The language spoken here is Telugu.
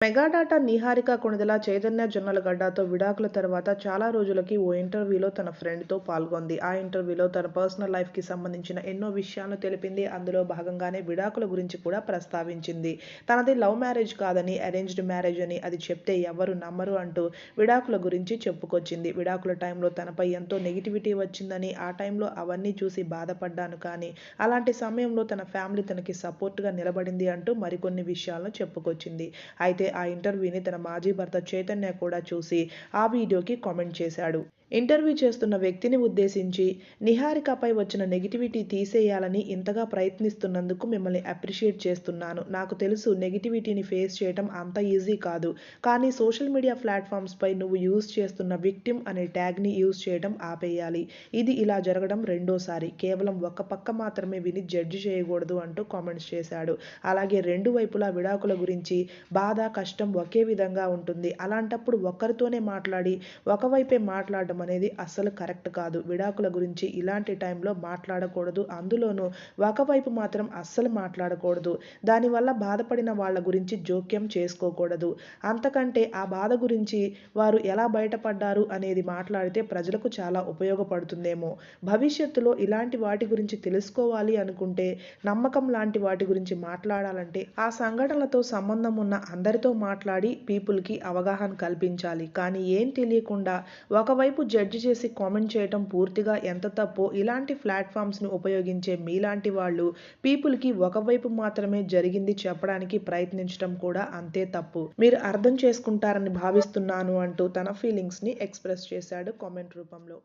మెగాడాటా నిహారిక కొణిదల చైతన్య జొన్నలగడ్డతో విడాకుల తర్వాత చాలా రోజులకి ఓ ఇంటర్వ్యూలో తన ఫ్రెండ్తో పాల్గొంది. ఆ ఇంటర్వ్యూలో తన పర్సనల్ లైఫ్కి సంబంధించిన ఎన్నో విషయాలను తెలిపింది. అందులో భాగంగానే విడాకుల గురించి కూడా ప్రస్తావించింది. తనది లవ్ మ్యారేజ్ కాదని అరేంజ్డ్ మ్యారేజ్ అని అది చెప్తే ఎవరు నమ్మరు అంటూ విడాకుల గురించి చెప్పుకొచ్చింది. విడాకుల టైంలో తనపై ఎంతో నెగిటివిటీ వచ్చిందని ఆ టైంలో అవన్నీ చూసి బాధపడ్డాను కానీ అలాంటి సమయంలో తన ఫ్యామిలీ తనకి సపోర్ట్గా నిలబడింది అంటూ మరికొన్ని విషయాలను చెప్పుకొచ్చింది. అయితే ఆ ఇంటర్వ్యూని తన మాజీ భర్త చైతన్య కూడా చూసి ఆ వీడియోకి కామెంట్ చేశాడు. ఇంటర్వ్యూ చేస్తున్న వ్యక్తిని ఉద్దేశించి నిహారికపై వచ్చిన నెగిటివిటీ తీసేయాలని ఇంతగా ప్రయత్నిస్తున్నందుకు మిమ్మల్ని అప్రిషియేట్ చేస్తున్నాను. నాకు తెలుసు నెగిటివిటీని ఫేస్ చేయటం అంత ఈజీ కాదు. కానీ సోషల్ మీడియా ప్లాట్ఫామ్స్పై నువ్వు యూజ్ చేస్తున్న విక్టిమ్ అనే ట్యాగ్ని యూజ్ చేయడం ఆపేయాలి. ఇది ఇలా జరగడం రెండోసారి. కేవలం ఒక పక్క మాత్రమే విని జడ్జి చేయకూడదు అంటూ కామెంట్స్ చేశాడు. అలాగే రెండు వైపులా విడాకుల గురించి బాధ కష్టం ఒకే విధంగా ఉంటుంది. అలాంటప్పుడు ఒక్కరితోనే మాట్లాడి ఒకవైపే మాట్లాడడం అనేది అస్సలు కరెక్ట్ కాదు. విడాకుల గురించి ఇలాంటి టైంలో మాట్లాడకూడదు. అందులోనూ ఒకవైపు మాత్రం అస్సలు మాట్లాడకూడదు. దానివల్ల బాధపడిన వాళ్ళ గురించి జోక్యం చేసుకోకూడదు. అంతకంటే ఆ బాధ గురించి వారు ఎలా బయటపడ్డారు అనేది మాట్లాడితే ప్రజలకు చాలా ఉపయోగపడుతుందేమో. భవిష్యత్తులో ఇలాంటి వాటి గురించి తెలుసుకోవాలి అనుకుంటే నమ్మకం లాంటి వాటి గురించి మాట్లాడాలంటే ఆ సంఘటనలతో సంబంధం ఉన్న అందరితో మాట్లాడి పీపుల్కి అవగాహన కల్పించాలి. కానీ ఏం తెలియకుండా ఒకవైపు జడ్జి చేసి కామెంట్ చేయటం పూర్తిగా ఎంత తప్పో ఇలాంటి ప్లాట్ఫామ్స్ను ఉపయోగించే మీలాంటి వాళ్ళు పీపుల్కి ఒకవైపు మాత్రమే జరిగింది చెప్పడానికి ప్రయత్నించడం కూడా అంతే తప్పు. మీరు అర్థం చేసుకుంటారని భావిస్తున్నాను అంటూ తన ఫీలింగ్స్ని ఎక్స్ప్రెస్ చేశాడు కామెంట్ రూపంలో.